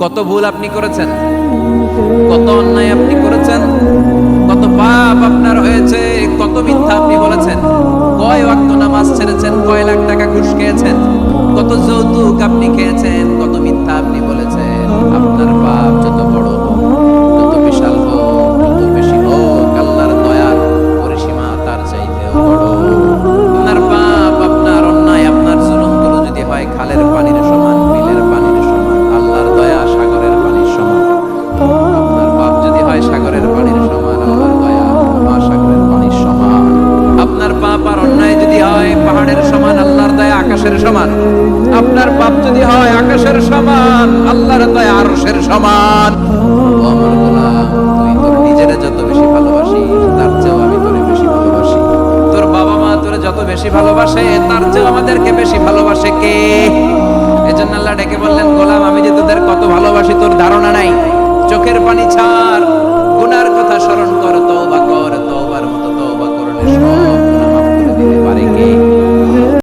কত ভুল আপনি করেছেন? কত অন্যায় আপনি করেছেন? কত পাপ আপনার হয়েছে? কত মিথ্যা আপনি বলেছেন? কয় ওয়াক্ত নামাজ ছেড়েছেন? কয় লাখ টাকা ঘুষ খেয়েছেন? কত যৌতুক আপনি খেয়েছেন? কত মিথ্যা আপনি বলেছেন? আপনার পাপ যত বড় যত বিশাল হোক, যত বেশি হোক, আল্লাহর দয়ার পরিসীমা তার চাইতেও বড়। আপনার পাপ, আপনার অন্যায়, আপনার জুলুমগুলো যদি হয় খালের আকাশের সমান। আপনার পাপ যদি হয় আকাশের সমান, আল্লাহর দয়া আরশের সমান। আমার তুই তোর যত বেশি ভালোবাসিস তার চেয়েও আমি বেশি ভালোবাসি। তোর বাবা মা তোরে যত বেশি ভালোবাসে, তার চেয়েও আমাদেরকে বেশি ভালোবাসে কে? এজন্য আল্লাহ ডেকে বললেন, গোলাম, আমি যে তোদের কত ভালোবাসি, তোর ধারণা নাই। চোখের পানি ছাড়, গুনার